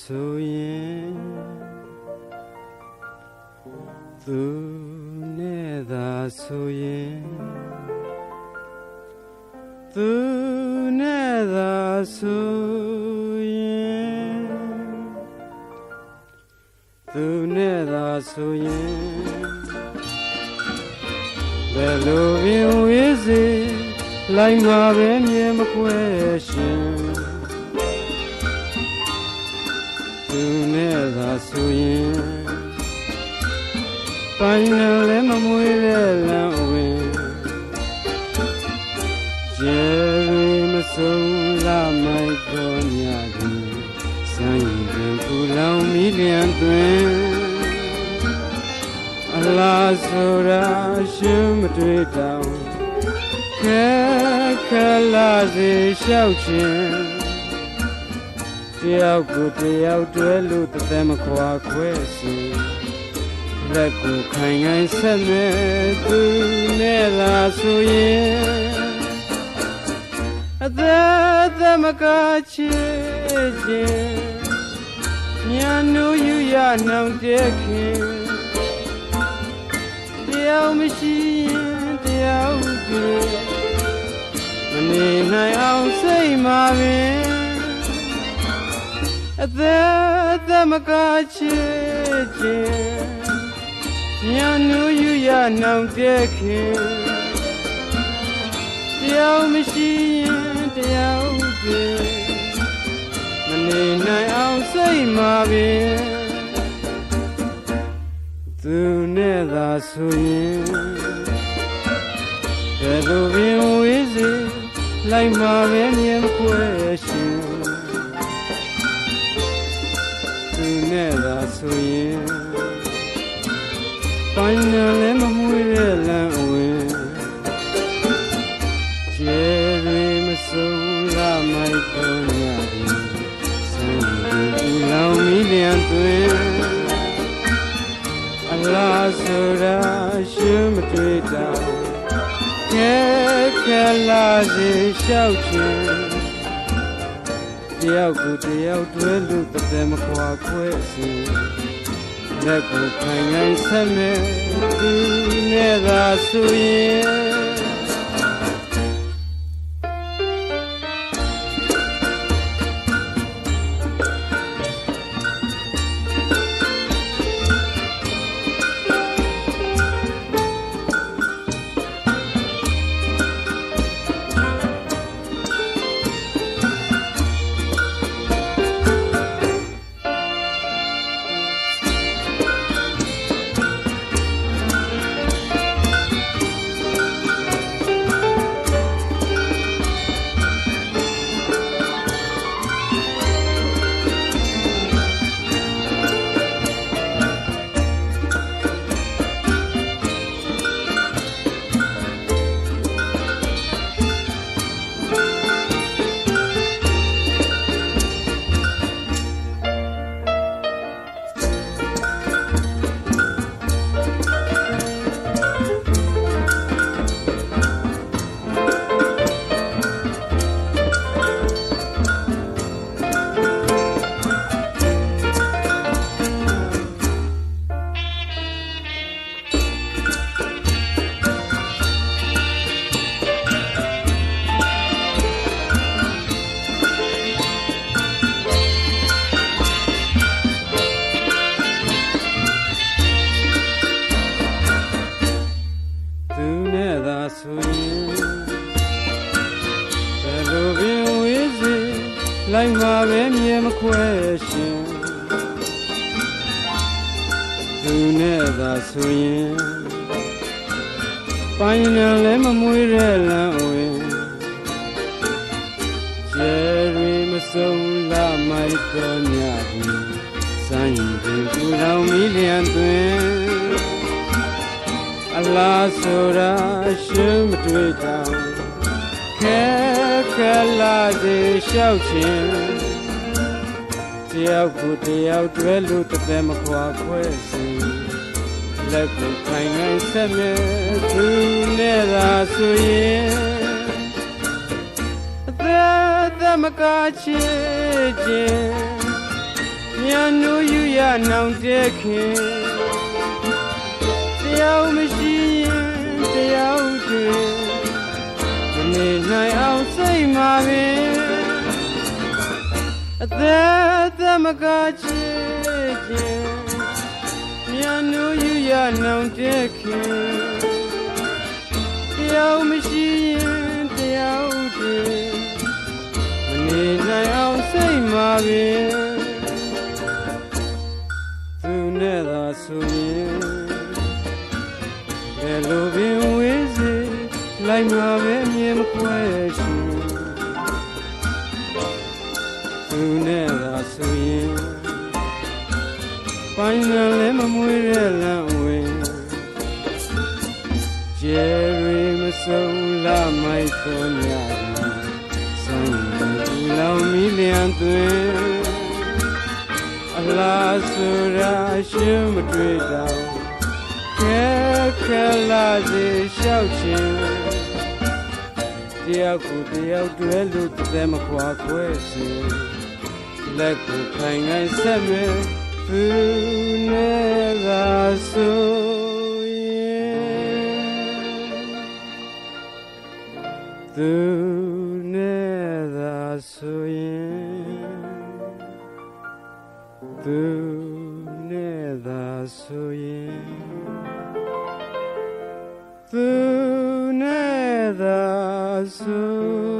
ဆိုရင်သူနဲ့သာဆိုရင်သူနဲ့သာဆိုရင်သူနဲ့သာဆိုရင်ဘယ်လိုပင်ဝေးစေလိုက်မှာပဲမြင်မခွဲရှင် သူနဲ့သာဆိုရင်ပိုင်းနဲ့လည်းမမွေးတဲ့လမ်းဝင်ကျေရီမဆုံးလာမိုက်တော်ညကြီးစံရင်ပင်ပူလောင်မိလျံတွင်အလားဆိုရာရှင်မတွေ့တောင်ခဲခလာစေလျှောက်ခြင်း တယောက်ကိုတယောက်တွဲလို့တသက်မခွာခွဲစီလက်ကိုခိုင်ခိုင်ဆက်မဲ့သူနဲ့သာဆိုရင်အသက်သမကချေခြင်းညာနူယူရနောင်တဲ့ခင်တယောက်မရှိရင်တယောက်တည်းမနေနိုင်အောင်စိတ်မှာပင် အသက်သမကချေခြင်းညာနူယူရနောင်တဲ့ခင်တယောက်မရှိရင်တယောက်တည်းမနေနိုင်အောင်စိတ်မှာပင်သူနဲ့သာဆိုရင်ဘယ်လိုပင်ဝေးစေလိုက်မှာပဲမြင်ခွဲရှင် သူနဲ့သာဆိုရင်ပိုင်းနဲ့လည်းမမွေးတဲ့လမ်းအဝင်ကျဲရီမဆုံးလာမိုက်ပေါ်ညဒီစံဒီလောင်မီလျံတွင်အလားဆိုရာရှင်မတွေ့တာကဲကလာစီလျှောက်ခြင်းတ ယောက်ကိုတယောက်တွဲလို့တစ်သက်မခွာခွဲစီလက်ကိုခိုင်ခိုင်ဆက်မဲ့သူနဲ့သာဆိုရင် လိုက်မှာပဲမြင်မခွဲရှင်သူနဲ့သာဆိုရင်ပိုင်းနဲ့လည်းမမွေးတဲ့လမ်းဝင်ကျယ်ရီမဆုံးလာမိုက်တော်ညဘူးစံရင်ပင်ပူလောင်မီလျံတွင်အလားဆိုရာရှင်မတွေ့တောင် ခဲခလာစေလျှောက်ခြင်းတယောက်ကိုတယောက်တွဲလို့တစ်သက်မခွာခွဲစီလက်ကိုခိုင်ခိုင်ဆက်မဲ့သူနဲ့သာဆိုရင်အသက်သမကချေခြင်းညာနူယူရနောင်တဲ့ခင်တရားမရှိရင်တရားတွေမ နေနိုင်အောင်စိတ်မှာပင်အသက်သမကချစ်ခြင်းမြန်နူယူရနောင်တဲ့ခင်တရားမရှိရင်တရားတွေမနေနိုင်အောင်စိတ်မှာပင်သူနဲ့သာဆိုရင်ဘယ်လိုပင်ဝေးစေ လိုက်မှာပဲမြင်မခွဲရှင်သူနဲ့သာဆိုရင်ပိုင်းလည်းမမွေးတဲ့လမ်းဝင်ကျယ်ရီမဆုံးလာမိုက်သောညဆန်းလောင်မီလျံသွင်းအလားဆိုရာရှင်မတွေ့တော့ခဲခဲလာစေလျှောက်ခြင်း တယောက်ကိုတယောက်တွဲလို့တသက်မခွာခွဲစေလက်ကိုခိုင်ခိုင်ဆက်မယ်သူနဲ့သာဆိုရင်သူနဲ့သာဆိုရင်သူနဲ့သာဆို The us.